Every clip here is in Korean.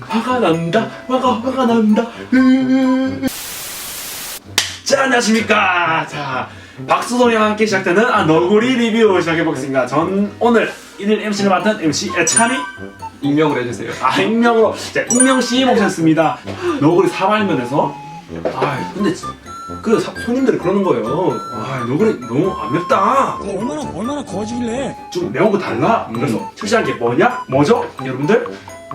화가 난다. 화가 화가 난다. 자 안녕하십니까. 자 박수 소리와 함께 시작되는 아 너구리 리뷰 시작해 보겠습니다. 전 오늘 1일 MC를 맡은 MC 애찬이 익명을 해주세요. 아 익명으로 자 익명 씨 모셨습니다. 너구리 사발면에서 아 근데 지- 그 사- 손님들이 그러는 거예요. 아 너구리 너무 안 맵다. 얼마나 얼마나 거짓길래 좀 매운 거 달라. 그래서 출시한 게 뭐냐? 뭐죠? 여러분들?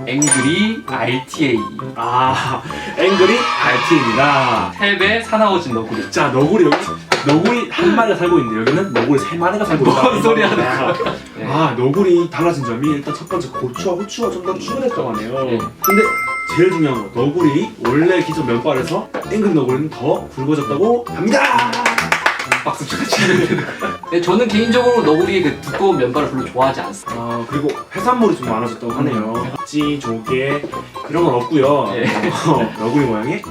앵그리 RTA 아 앵그리 RT입니다. 탭의 사나워진 너구리. 자 너구리 여기 너구리 한 마리가 살고 있는데 여기는 너구리 세 마리가 살고 있다. 뭔 소리 하는 거야? 네. 아 너구리 달라진 점이 일단 첫 번째 고추와 후추가 좀 더 추가됐다고 하네요. 네. 근데 제일 중요한 거 너구리 원래 기존 면발에서 앵그리 너구리는 더 굵어졌다고 합니다. 박수 쳐주시면 네, 저는 개인적으로 너구리의 그 두꺼운 면발을 별로 좋아하지 않습니다. 아 그리고 해산물이 좀 많아졌다고 하네요. 찌, 조개 이런 건 없고요. 예. 어, 너구리 모양의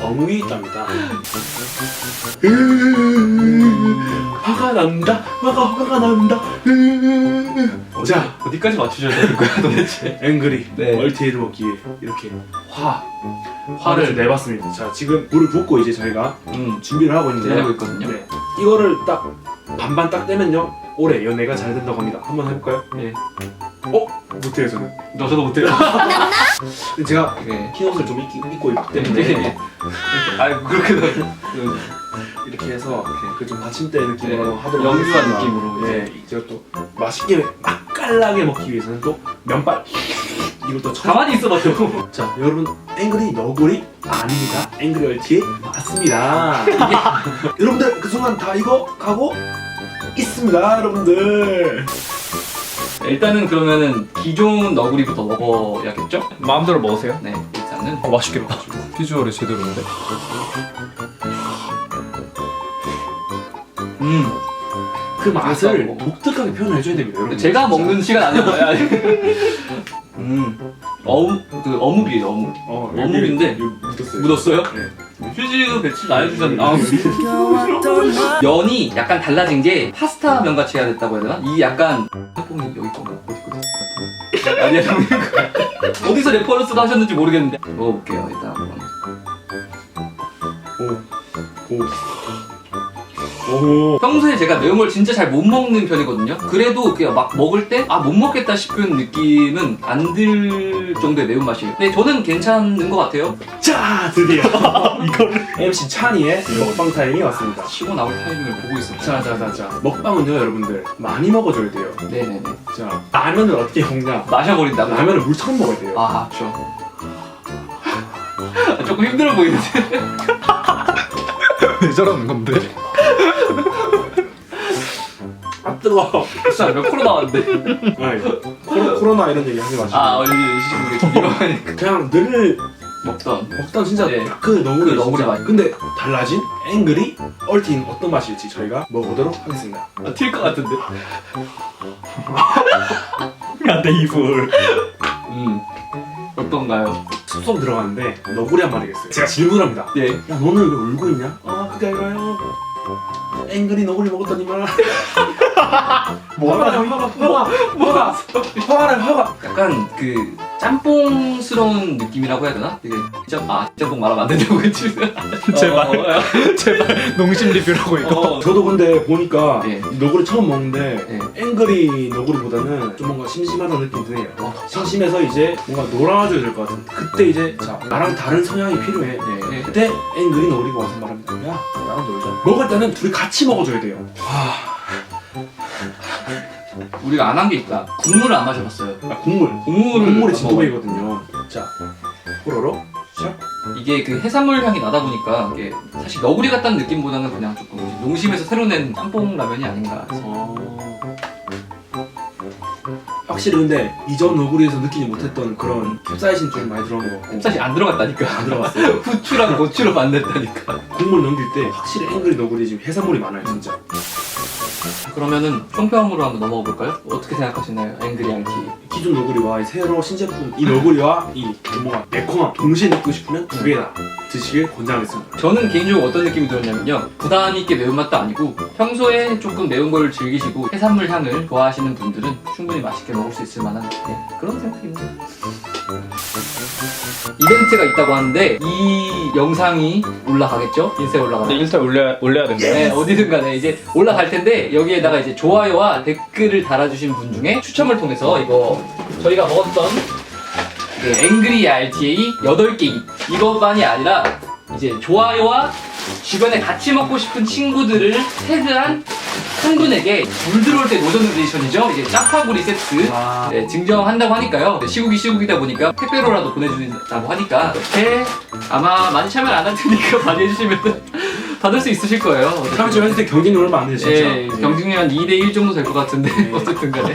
어묵이 있답니다. 화가 난다. 화가 화가 난다. 자 어디까지 맞추셔야 되는 거야 도대체? 앵그리 네. 멀티헤드 먹기 위해 이렇게 화 화를 내봤습니다. 자 지금 불을 붓고 이제 저희가 음 준비를 하고 있는데요. 기다리고 있거든요. 네. 이거를 딱 반반 딱 떼면요 올해 연애가 잘 된다고 합니다. 한번 해볼까요? 네. 어 못해요 저는. 너 저도 못해요. 근데 제가 네. 흰 옷을 좀 입기, 입고 있기 네. 때문에 아 그렇게 너 이렇게 해서 그 좀 받침대 느낌으로 네, 하도록 영유한 하겠습니다. 느낌으로 네, 이제 또 맛있게 맛깔나게 먹기 위해서는 또 면발 이것도 처음 가만히 있어봐요. 자 여러분 앵그리 너구리 아닙니다 앵그리 얼티 맞습니다 여러분들 그 순간 다 이거 가고 있습니다 여러분들 일단은 그러면은 기존 너구리부터 먹어야겠죠? 마음대로 먹으세요. 네 일단은 어, 맛있겠다. 비주얼이 제대로인데. 음 그 맛을 그래서 독특하게 표현을 해줘야 됩니다 여러분 제가. 먹는 시간 아니어야 음 어묵 그 어묵이에요 어묵 어, 어묵인데 묻었어요 묻었어요? 네. 휴지 배치 안 해주셨나? 면이 약간 달라진 게 파스타 면 같이 해야 됐다고 해야 되나? 이 약간 뽕이 여기 건가? 어디 거지? 아니야 형님 어디서 레퍼런스를 하셨는지 모르겠는데 먹어볼게요 일단 한번 오. 오. 평소에 제가 매운 걸 진짜 잘 못 먹는 편이거든요. 그래도 그냥 막 먹을 때 아 못 먹겠다 싶은 느낌은 안 들 정도의 매운 맛이에요. 근데 저는 괜찮은 것 같아요. 자 드디어. 이거를. MC 찬이의 먹방 타임이 왔습니다. 치고 나올 타이밍을 보고 있어요 자자자자. 먹방은요 여러분들. 많이 먹어줘야 돼요. 네네네. 자 라면을 어떻게 먹냐? 마셔버린다고? 라면을 물처럼 먹어야 돼요. 아, 그렇죠. 조금 힘들어 보이는데. 왜 저러는 건데? 뜨거워 진짜 몇 프로 나왔는데. 아이, 코로, 코로나 이런 얘기 하지 마시고 아, 여기 시게 좀 위험하니까. 그냥 늘 먹던. 먹던 진짜 네. 딱그 너구리 그 너구리 진짜. 맛. 근데 달라진 앵그리 얼틴 어떤 맛일지 저희가 먹어보도록 하겠습니다 아, 튈것 같은데. 안돼 이불 음. 어떤가요? 숲속 들어가는데 너구리 한 마리겠어요 제가 질문합니다 예. 야 너는 왜 울고 있냐? 아 그게 아니라요 앵그리 너구리 먹었더니만 나 화가 화가 화가 화가 나 화가 약간 그 짬뽕스러운 느낌이라고 해야 되나? 되게 짬, 아, 짬뽕 말하면 안 된다고 그치? 제발. 어, 어, 제발 농심 리뷰라고 이거. 어, 어. 저도 근데 보니까 예. 너구리 처음 먹는데 예. 앵그리 너구리보다는 좀 뭔가 심심하다는 느낌이 드네요 심심해서 이제 뭔가 놀아줘야 될 것 같은 그때 이제 자 나랑 다른 성향이 필요해 네. 그때 앵그리 너구리가 와서 말합니다 야 나랑 놀자 먹을 때는 둘이 같이 먹어줘야 돼요 우리가 안 한 게 있다. 국물을 안 마셔봤어요. 아, 국물 국물을 국물이 한번 진도배이거든요 자 호로로 시작 이게 그 해산물 향이 나다 보니까 이게 사실 너구리 같다는 느낌보다는 그냥 조금 농심에서 새로 낸 짬뽕 라면이 아닌가. 어... 확실히 근데 이전 너구리에서 느끼지 못했던 그런 캡사이신 좀 많이 들어간 것 같고 사실 안 들어갔다니까. 안 들어갔어요 후추랑 고추로 만들다니까. 국물 넘길 때 확실히 앵그리 너구리 지금 해산물이 많아요 진짜 그러면은 총평으로 한번 넘어가 볼까요? 어떻게 생각하시나요? 앵그리 RT. 기존 너구리와 이 새로 신제품 이 너구리와 이 뭔가 매콤함 동시에 느끼고 싶으면 두개다 드시길 권장하겠습니다. 저는 개인적으로 어떤 느낌이 들었냐면요. 부담 있게 매운맛도 아니고 평소에 조금 매운 걸 즐기시고 해산물 향을 좋아하시는 분들은 충분히 맛있게 먹을 수 있을 만한 네, 그런 생각입니다. 이벤트가 있다고 하는데 이 영상이 올라가겠죠? 인스타에 올라가요. 인스타 올려 올려야 된대요. 네, 어디든 간에 이제 올라갈 텐데 여기에다가 이제 좋아요와 댓글을 달아주신 분 중에 추첨을 통해서 이거 저희가 먹었던 그 앵그리 RTA 8개 이것만이 아니라 이제 좋아요와 주변에 같이 먹고 싶은 친구들을 태그한 한 분에게 물 들어올 때 노전 에디션이죠. 이제 짜파구리 세트. 와. 네, 증정한다고 하니까요. 네, 시국이 시국이다 보니까 택배로라도 보내준다고 하니까 이렇게 아마 많이 참여 안할 테니까 많이 해주시면 받을 수 있으실 거예요. 그럼 지금 현재 경쟁이 얼마 안 되죠? 예, 경쟁률 한 2대 1 정도 될 것 같은데 어쨌든 간에